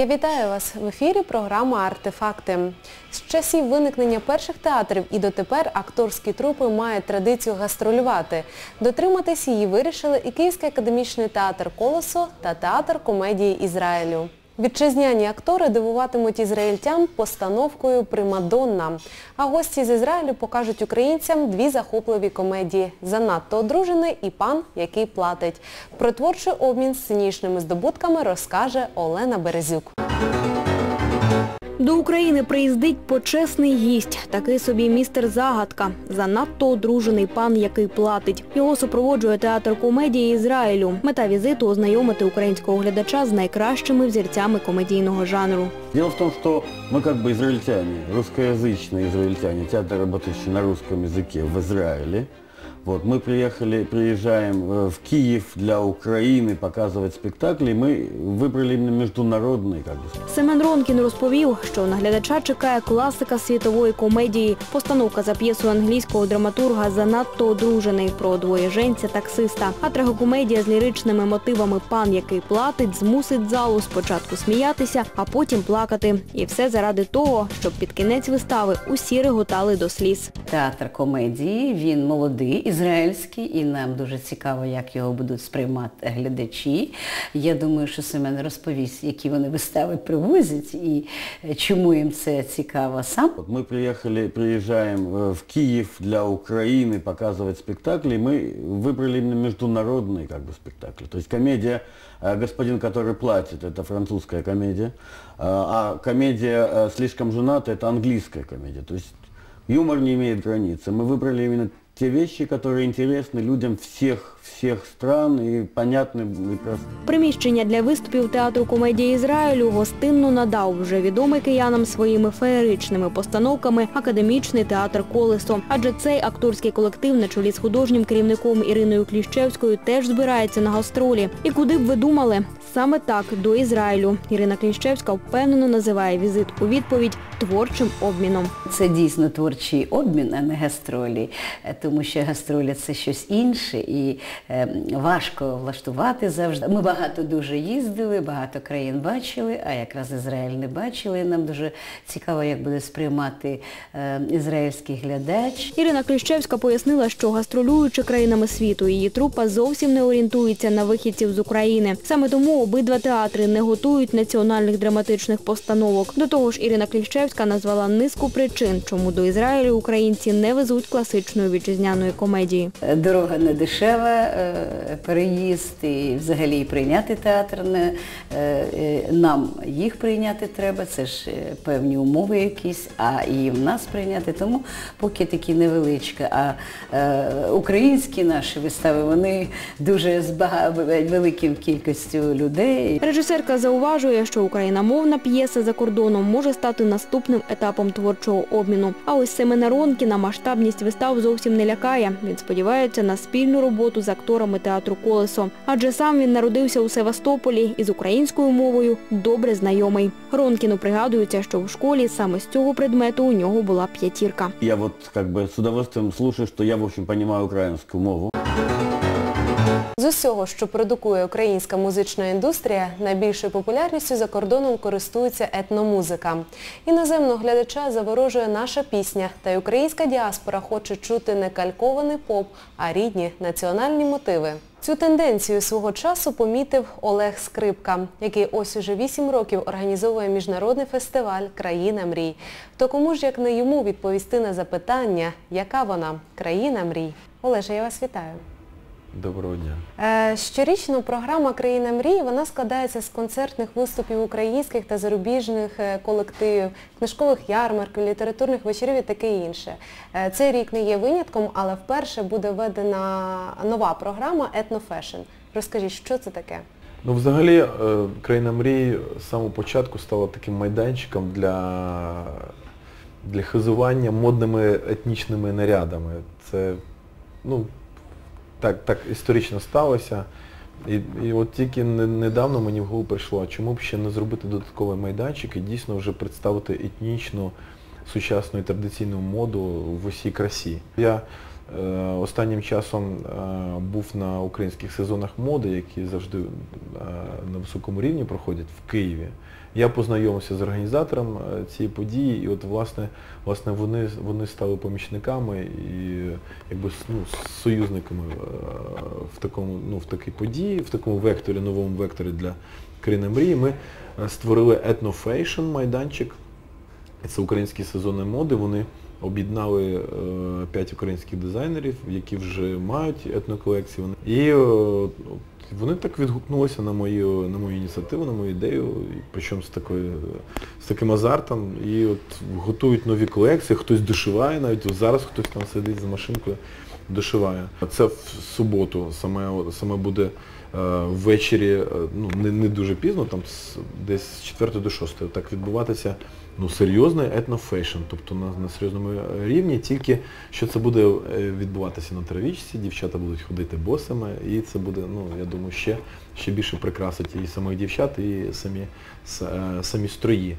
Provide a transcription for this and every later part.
Я вітаю вас в ефірі програма Артефакти. З часів виникнення перших театрів і дотепер акторські трупи мають традицію гастролювати. Дотриматись її вирішили і Київський академічний театр Колосо та театр комедії Ізраїлю. Вітчизняні актори дивуватимуть ізраїльтян постановкою Примадонна. А гості з Ізраїлю покажуть українцям дві захопливі комедії Занадто одружений і пан, який платить. Про творчий обмін з сценічними здобутками розкаже Олена Березюк. До України приїздить почесний гість, такий собі містер Загадка, занадто одружений пан, який платить. Його супроводжує театр комедії Ізраїлю. Мета візиту – ознайомити українського глядача з найкращими взірцями комедійного жанру. Дело в том, что мы как бы израильтяне, русскоязычные израильтяне, театр, работающий на русском языке в Израиле. Вот, мы приехали, приезжаем э, в Киев для Украины показывать спектакли. Мы выбрали именно международный как бы, Семен Ронкін розповів, що на глядача чекає класика світової комедії. Постановка за п'єсою англійського драматурга «Занадто одружений» про двоєженця-таксиста. А трагокомедія з ліричними мотивами «Пан, який платить» змусить залу спочатку сміятися, а потім плакати. І все заради того, щоб під кінець вистави усі реготали до сліз. Театр комедії, він молодий, ізраїльський, і нам дуже цікаво, як його будуть сприймати глядачі. Я думаю, що Семен розповість, які вони вистави привозять і е, чому їм це цікаво сам. Вот мы приехали, приезжаем э, в Киев для Украины показывать спектакли. Мы выбрали именно международный как бы, спектакль. То есть комедия э, «Господин, который платит» – это французская комедия, а а комедия э, «Слишком женаты» – это английская комедия. То есть юмор не имеет границы. Мы выбрали именно те вещи, которые интересны людям всех, всех стран и понятны и просты. Приміщення для виступів театру комедії Ізраїлю гостинно надав вже відомий киянам своїми феєричними постановками академічний театр Колесо. Адже цей акторський колектив на чолі з художнім керівником Іриною Кліщевською теж збирається на гастролі. І куди б ви думали? Саме так до Ізраїлю. Ірина Кліщевська впевнено називає візит у відповідь творчим обміном. Це дійсно творчий обмін, а не гастролі, Е, тому що гастролі це щось інше і е, важко влаштувати завжди. Ми багато дуже їздили, багато країн бачили, а якраз Ізраїль не бачили. І Нам дуже цікаво, як буде сприймати е, ізраїльський глядач. Ірина Кліщевська пояснила, що гастролюючи країнами світу, її трупа зовсім не орієнтується на вихідців з України. Саме тому обидва театри не готують національних драматичних постановок. До того ж, Ірина Кліщевська назвала низку причин, чому до Ізраїлю українці не везуть класичної вітчизняної комедії. Е, Дорога не дешева, е, переїзд і взагалі прийняти театр не е, нам їх прийняти треба, це ж певні умови якісь, а і в нас прийняти. Тому поки такі невеличкі. А українські наші вистави вони дуже з великим кількістю людей. Режисерка зауважує, що україномовна п'єса за кордоном може стати наступним етапом творчого обміну. А ось Семена Ронкіна масштабність вистав зовсім не лякає. Він сподівається на спільну роботу з акторами театру Колесо. Адже сам він народився у Севастополі і з українською мовою добре знайомий. Ронкіну пригадується, що в школі саме з цього предмету у нього була п'ятірка. Я вот как бы с удовольствием слушаю, что я, в общем, понимаю украинскую мову. З усього, що продукує українська музична індустрія, найбільшою популярністю за кордоном користується етномузика. Іноземного глядача заворожує наша пісня, та й українська діаспора хоче чути не калькований поп, а рідні національні мотиви. Цю тенденцію свого часу помітив Олег Скрипка, який ось уже 8 років організовує міжнародний фестиваль Країна мрій. То кому ж як не йому відповісти на запитання, яка вона країна мрій? Олеже, я вас вітаю. Доброго дня. Е, Щорічно програма Країна мрій вона складається з концертних виступів українських та зарубіжних е, колективів, книжкових ярмарків, літературних вечорів і таке інше. Е, Цей рік не є винятком, але вперше буде введена нова програма Етнофешн. Розкажіть, що це таке? Ну, взагалі, країна мрій з самого початку стала таким майданчиком для, для хизування модними етнічними нарядами. Це, ну, так, так історично сталося. І, і от тільки недавно мені в голову прийшло, а чому б ще не зробити додатковий майданчик і дійсно вже представити етнічну, сучасну і традиційну моду в усій красі. Я Останнім часом е, був на українських сезонах моди, які завжди е, на високому рівні проходять в Києві. Я познайомився з організатором е, цієї події, і от власне, власне вони, вони стали помічниками і якби ну, союзниками е, в такому, ну, в такій події, в такому векторі, новому векторі для країни мрії. Ми е, створили етнофейшн майданчик. Це українські сезони моди. Вони об'єднали е, п'ять українських дизайнерів, які вже мають етноколекції. І е, вони так відгукнулися на мою, на мою ініціативу, на мою ідею, причому з, такою, з таким азартом. І от готують нові колекції, хтось дошиває, навіть зараз хтось там сидить з машинкою, дошиває. Це в суботу, саме, саме буде ввечері, е, ну не, не дуже пізно, там десь з 4 до 6. Так відбуватися ну, серйозний етнофейшн, тобто на, на серйозному е, рівні, тільки що це буде е, відбуватися на травічці, дівчата будуть ходити босими, і це буде, ну, я думаю, ще, ще більше прикрасить і самих дівчат, і самі, е, самі строї.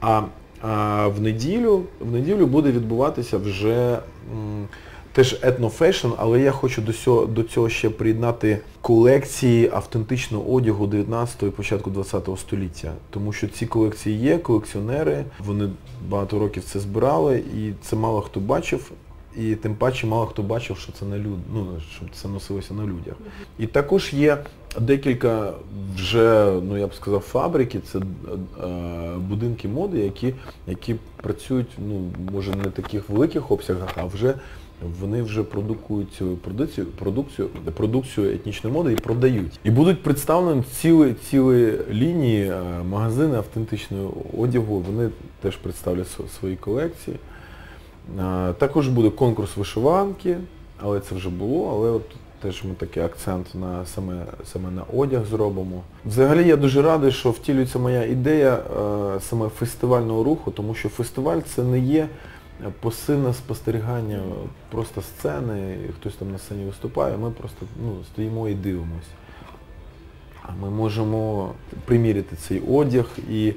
А, а в неділю, в неділю буде відбуватися вже м, теж етнофешн, але я хочу до цього, до цього ще приєднати колекції автентичного одягу 19-го і початку 20-го століття. Тому що ці колекції є, колекціонери, вони багато років це збирали, і це мало хто бачив. І тим паче мало хто бачив, що це на люд, ну, щоб це носилося на людях. І також є декілька вже, ну я б сказав, фабрики, це е, будинки моди, які, які працюють, ну, може не в таких великих обсягах, а вже вони вже продукують цю продукцію, продукцію, продукцію етнічної моди і продають. І будуть представлені цілі, цілі лінії, е, магазини автентичного одягу, вони теж представлять свої колекції. Е, Також буде конкурс вишиванки, але це вже було, але от теж ми такий акцент на саме, саме на одяг зробимо. Взагалі я дуже радий, що втілюється моя ідея е, саме фестивального руху, тому що фестиваль це не є пасивне спостерігання просто сцени, хтось там на сцені виступає, ми просто ну, стоїмо і дивимося. А Ми можемо приміряти цей одяг і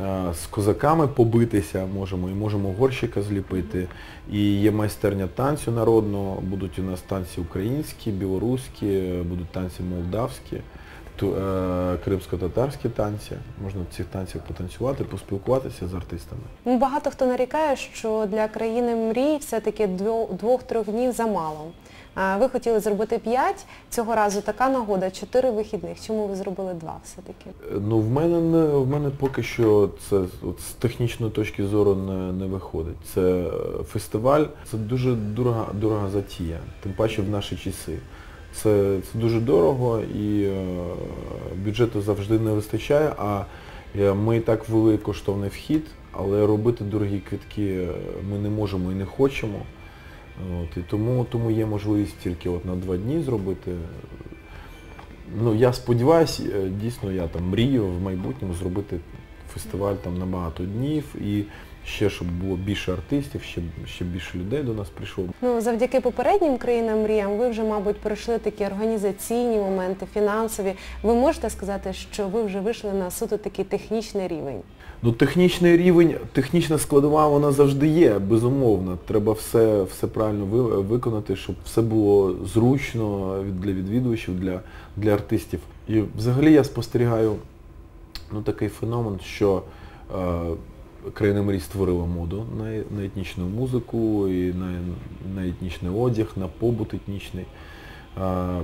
е, з козаками побитися можемо, і можемо горщика зліпити. І є майстерня танцю народного, будуть у нас танці українські, білоруські, будуть танці молдавські, кримсько-татарські танці. Можна цих танцях потанцювати, поспілкуватися з артистами. Ну, Багато хто нарікає, що для країни мрій все-таки дво- двох-трьох днів замало. Ви хотіли зробити п'ять, цього разу така нагода, чотири вихідних. Чому ви зробили два все-таки? Ну, в мене не в мене поки що це от, з технічної точки зору не, не виходить. Це е, фестиваль, це дуже дорога, дорога затія, тим паче в наші часи. Це, це дуже дорого і е, бюджету завжди не вистачає, а е, ми так ввели коштовний вхід, але робити дорогі квитки е, ми не можемо і не хочемо. От, і тому, тому є можливість тільки от на два дні зробити. Ну, я сподіваюся, дійсно я там мрію в майбутньому зробити фестиваль там на багато днів і ще щоб було більше артистів, ще, ще більше людей до нас прийшло. Ну, завдяки попереднім країнам мріям ви вже, мабуть, пройшли такі організаційні моменти, фінансові. Ви можете сказати, що ви вже вийшли на суто такий технічний рівень? Ну, технічний рівень, технічна складова, вона завжди є, безумовно. Треба все, все правильно ви- виконати, щоб все було зручно для відвідувачів, для, для артистів. І взагалі я спостерігаю ну, такий феномен, що е, країна мрій створила моду на, на етнічну музику, і на, на етнічний одяг, на побут етнічний. Е,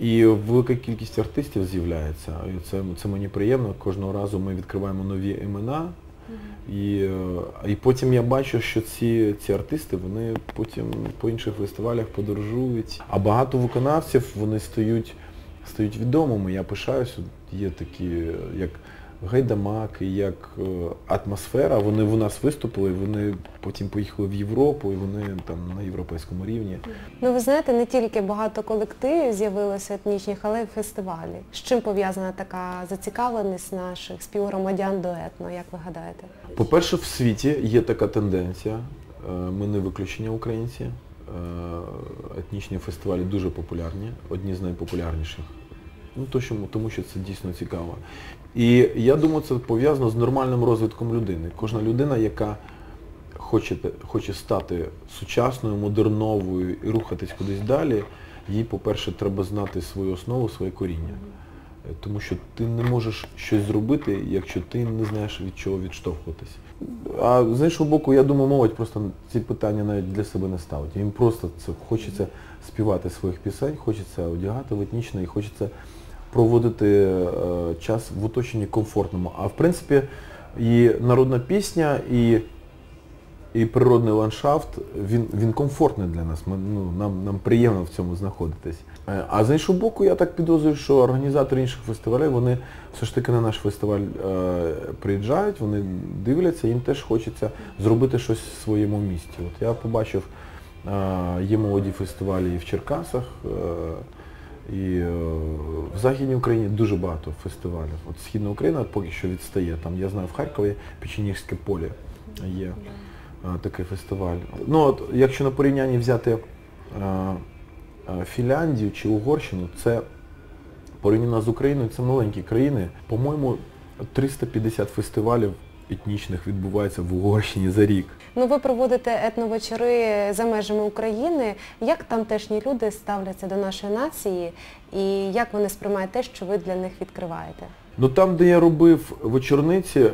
і велика кількість артистів з'являється. І це, це мені приємно. Кожного разу ми відкриваємо нові імена. І, е, і потім я бачу, що ці, ці артисти, вони потім по інших фестивалях подорожують. А багато виконавців вони стають, стають відомими. Я пишаюся, є такі, е, як Гайдамак, і як е, атмосфера. Вони в нас виступили, вони потім поїхали в Європу, і вони там на європейському рівні. Ну, ви знаєте, не тільки багато колективів з'явилося етнічних, але й фестивалі. З чим пов'язана така зацікавленість наших співгромадян до етно, як ви гадаєте? По-перше, в світі є така тенденція, е, ми не виключення українці. Е, Етнічні фестивалі дуже популярні, одні з найпопулярніших. Ну, то, що, тому що це дійсно цікаво. І я думаю, це пов'язано з нормальним розвитком людини. Кожна людина, яка хочете, хоче стати сучасною, модерновою і рухатись кудись далі, їй, по-перше, треба знати свою основу, своє коріння. Тому що ти не можеш щось зробити, якщо ти не знаєш від чого відштовхуватись. А з іншого боку, я думаю, молодь просто ці питання навіть для себе не ставить. Їм просто це хочеться співати своїх пісень, хочеться одягати в етнічне і хочеться проводити е, час в оточенні комфортному. А в принципі, і народна пісня, і, і природний ландшафт, він, він комфортний для нас. Ми, ну, нам, нам приємно в цьому знаходитись. Е, А з іншого боку, я так підозрюю, що організатори інших фестивалів, вони все ж таки на наш фестиваль е, приїжджають, вони дивляться, їм теж хочеться зробити щось в своєму місті. От я побачив, е, є молоді фестивалі і в Черкасах, е, і е, в Західній Україні дуже багато фестивалів. От Східна Україна поки що відстає. Там, я знаю, в Харкові Печенігське поле є е, такий фестиваль. Ну, от, якщо на порівнянні взяти е, Фінляндію чи Угорщину, це порівняно з Україною, це маленькі країни. По-моєму, 350 фестивалів етнічних відбувається в Угорщині за рік. Ну, ви проводите етновечори за межами України. Як тамтешні люди ставляться до нашої нації і як вони сприймають те, що ви для них відкриваєте? Ну там, де я робив вечорниці, е,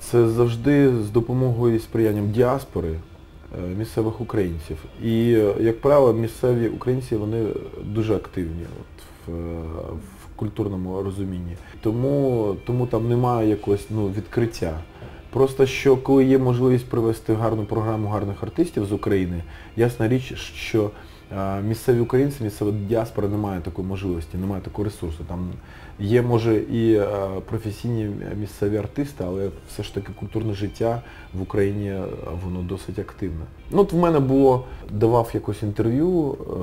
це завжди з допомогою і сприянням діаспори е, місцевих українців. І, як правило, місцеві українці вони дуже активні от, в культурному розумінні. Тому, тому там немає якогось ну, відкриття. Просто що коли є можливість привести гарну програму гарних артистів з України, ясна річ, що місцеві українці, місцева діаспора не має такої можливості, немає такого ресурсу. Там є, може, і е, професійні місцеві артисти, але все ж таки культурне життя в Україні е, воно досить активне. Ну, от в мене було, давав якось інтерв'ю е,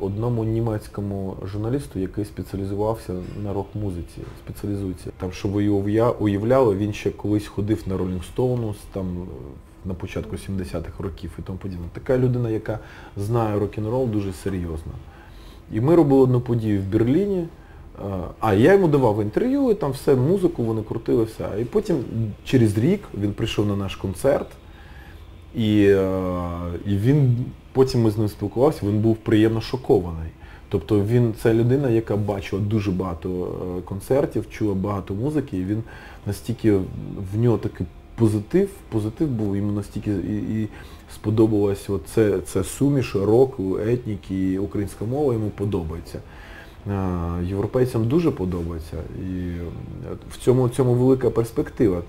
одному німецькому журналісту, який спеціалізувався на рок-музиці, спеціалізується. Там, що ви уявля- уявляли, він ще колись ходив на Rolling Stones, там на початку 70-х років і тому подібне. Така людина, яка знає рок-н-рол дуже серйозно. І ми робили одну подію в Берліні. Е, А я йому давав інтерв'ю, і там все, музику вони крутили, все. І потім через рік він прийшов на наш концерт, і, е, і він, потім ми з ним спілкувалися, він був приємно шокований. Тобто він це людина, яка бачила дуже багато е, концертів, чула багато музики, і він настільки в нього такий позитив, позитив був, йому настільки і, і сподобалось це, це суміш року, етніки, українська мова йому подобається. Європейцям дуже подобається. І е, в цьому, цьому велика перспектива.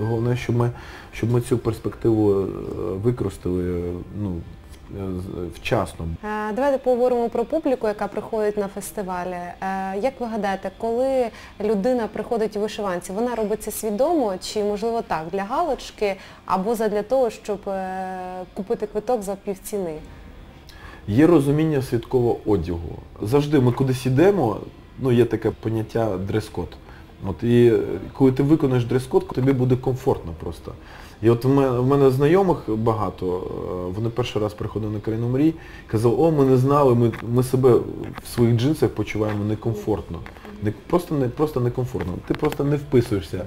Головне, щоб ми, щоб ми цю перспективу е, використали ну, вчасно. Е, Давайте поговоримо про публіку, яка приходить на фестивалі. Е, Як ви гадаєте, коли людина приходить у вишиванці, вона робить це свідомо чи, можливо, так, для галочки або задля того, щоб е, купити квиток за півціни? Є розуміння святкового одягу. Завжди ми кудись йдемо, ну є таке поняття дрес-код. От і е, коли ти виконаєш дрес-код, тобі буде комфортно просто. І от в мене, знайомих багато, е, вони перший раз приходили на країну мрій, казали, о, ми не знали, ми, ми себе в своїх джинсах почуваємо некомфортно. Не, просто, не, просто некомфортно. Ти просто не вписуєшся.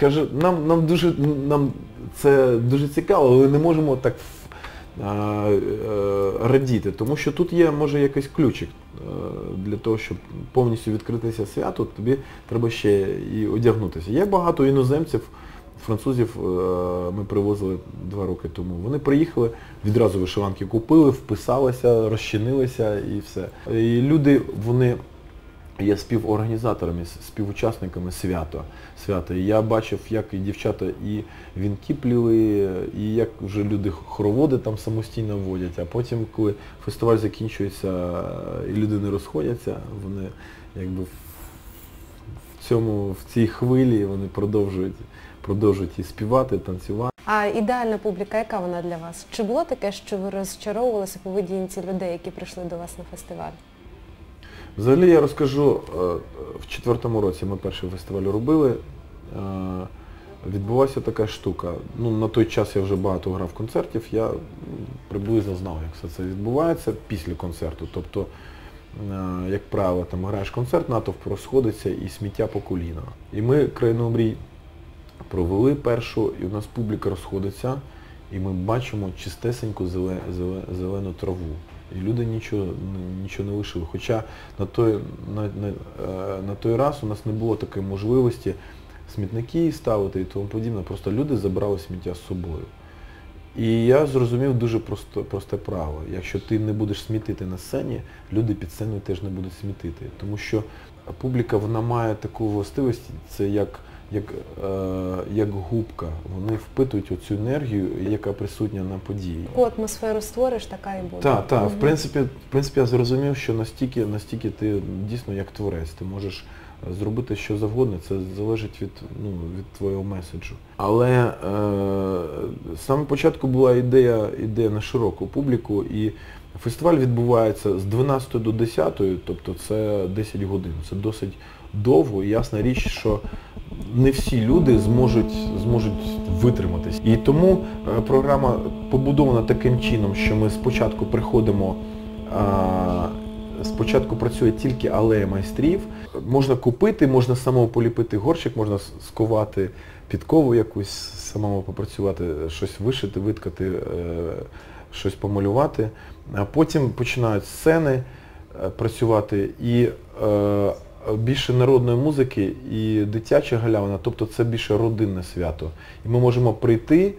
Каже, нам, нам дуже нам це дуже цікаво, але не можемо так а, е, радіти, тому що тут є, може, якийсь ключик е, для того, щоб повністю відкритися свято, тобі треба ще і одягнутися. Є багато іноземців, французів е, ми привозили два роки тому. Вони приїхали, відразу вишиванки купили, вписалися, розчинилися і все. І люди, вони є співорганізаторами, співучасниками свята. свята. І я бачив, як і дівчата і вінки пліли, і як вже люди хороводи там самостійно вводять, а потім, коли фестиваль закінчується і люди не розходяться, вони якби в цьому, в цій хвилі вони продовжують, продовжують і співати, танцювати. А ідеальна публіка, яка вона для вас? Чи було таке, що ви розчаровувалися поведінці людей, які прийшли до вас на фестиваль? Взагалі я розкажу, е, в четвертому році ми перший фестиваль робили. е, Відбулася така штука. Ну, на той час я вже багато грав концертів, я приблизно знав, як все це відбувається після концерту. Тобто, як правило, там граєш концерт, натовп розходиться і сміття по коліна. І ми країну мрій провели першу, і у нас публіка розходиться, і ми бачимо чистесеньку зеле- зеле- зелену траву. І люди нічого, нічого не лишили. Хоча на той, на, на, е, на той раз у нас не було такої можливості смітники ставити і тому подібне. Просто люди забрали сміття з собою. І я зрозумів дуже просто, просте право. Якщо ти не будеш смітити на сцені, люди під сценою теж не будуть смітити. Тому що публіка вона має таку властивість, це як, як, е, як губка. Вони впитують оцю енергію, яка присутня на події. Яку атмосферу створиш, така і буде. Так, так. В принципі, в принципі, я зрозумів, що настільки, настільки ти дійсно як творець, ти можеш зробити що завгодно, це залежить від, ну, від твого меседжу. Але е, з самого початку була ідея, ідея на широку публіку, і фестиваль відбувається з 12 до 10, тобто це 10 годин. Це досить довго, і ясна річ, що не всі люди зможуть, зможуть витриматись. І тому е, програма побудована таким чином, що ми спочатку приходимо, а, спочатку працює тільки алея майстрів. Можна купити, можна самому поліпити горщик, можна с- сковати підкову якусь, самому попрацювати, щось вишити, виткати, е, щось помалювати. А потім починають сцени е, працювати і е, більше народної музики і дитяча галявина, тобто це більше родинне свято. І ми можемо прийти,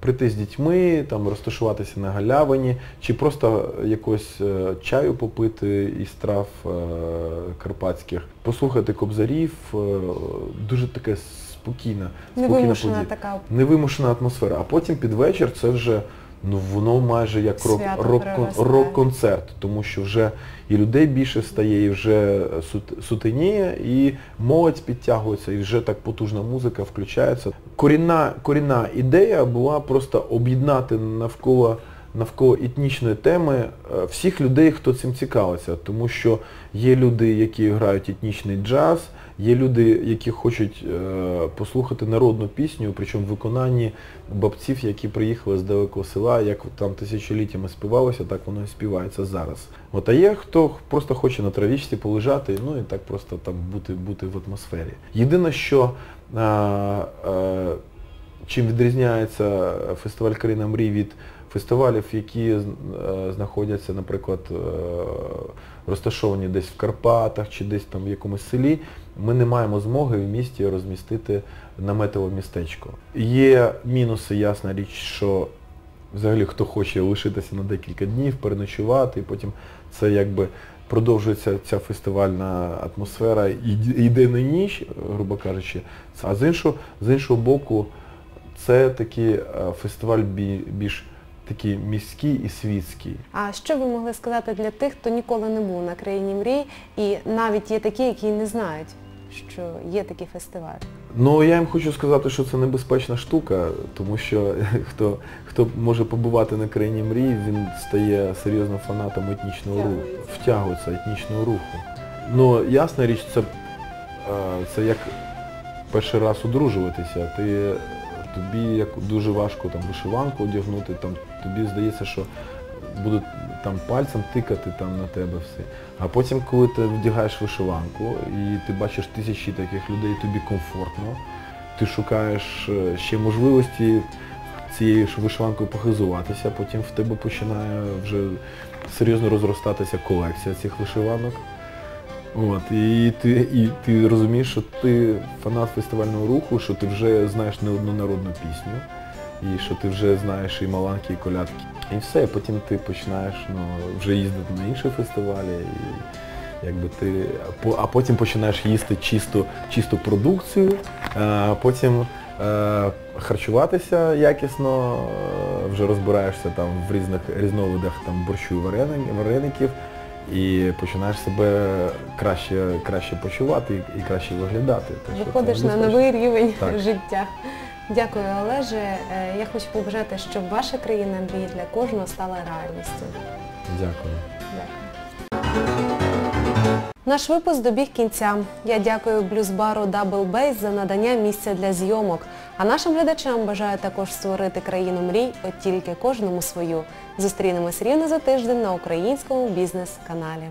прийти з дітьми, там, розташуватися на галявині, чи просто якось е, чаю попити із трав е, карпатських, послухати кобзарів, е, дуже таке спокійне, спокійна Невимушена подія. така Невимушена атмосфера. А потім під вечір це вже ну воно майже як рок, рок, рок-концерт, тому що вже і людей більше стає, і вже сутеніє, і молодь підтягується, і вже так потужна музика включається. Корінна, корінна ідея була просто об'єднати навколо навколо етнічної теми е, всіх людей, хто цим цікавиться. Тому що є люди, які грають етнічний джаз, є люди, які хочуть е, послухати народну пісню, причому в виконанні бабців, які приїхали з далекого села, як там тисячоліттями співалося, так воно і співається зараз. От, а є хто просто хоче на травічці полежати, ну і так просто там бути, бути в атмосфері. Єдине, що а, а, чим відрізняється фестиваль Країна мрій від фестивалів, які е, знаходяться, наприклад, е, розташовані десь в Карпатах чи десь там в якомусь селі, ми не маємо змоги в місті розмістити наметове містечко. Є мінуси, ясна річ, що взагалі хто хоче лишитися на декілька днів, переночувати, і потім це якби продовжується ця фестивальна атмосфера день і ніч, грубо кажучи. А з іншого, з іншого боку, це такий е, фестиваль більш такий міський і світський. А що ви могли сказати для тих, хто ніколи не був на країні мрій, і навіть є такі, які не знають, що є такий фестиваль? Ну, я їм хочу сказати, що це небезпечна штука, тому що хто, хто може побувати на країні мрій, він стає серйозним фанатом етнічного руху, втягується етнічного руху. Ну, ясна річ, це, це як перший раз одружуватися. Ти, тобі як дуже важко там вишиванку одягнути, там, тобі здається, що будуть там пальцем тикати там на тебе все. А потім, коли ти вдягаєш вишиванку і ти бачиш тисячі таких людей, тобі комфортно, ти шукаєш е, ще можливості цією вишиванкою похизуватися, потім в тебе починає вже серйозно розростатися колекція цих вишиванок. От, і ти, і ти розумієш, що ти фанат фестивального руху, що ти вже знаєш не одну народну пісню, і що ти вже знаєш і маланки, і колядки. І все, потім ти починаєш ну, вже їздити на інші фестивалі, і якби ти, а потім починаєш їсти чисту, чисту продукцію, а потім е, харчуватися якісно, е, вже розбираєшся там в різних різновидах там, борщу і вареників, і починаєш себе краще, краще почувати і, і краще виглядати. Виходиш на новий рівень Так. життя. Дякую, Олеже. Е, Я хочу побажати, щоб ваша країна мрії для кожного стала реальністю. Дякую. Дякую. Наш випуск добіг кінця. Я дякую блюзбару Double Bass за надання місця для зйомок. А нашим глядачам бажаю також створити країну мрій, от тільки кожному свою. Зустрінемось рівно за тиждень на українському бізнес-каналі.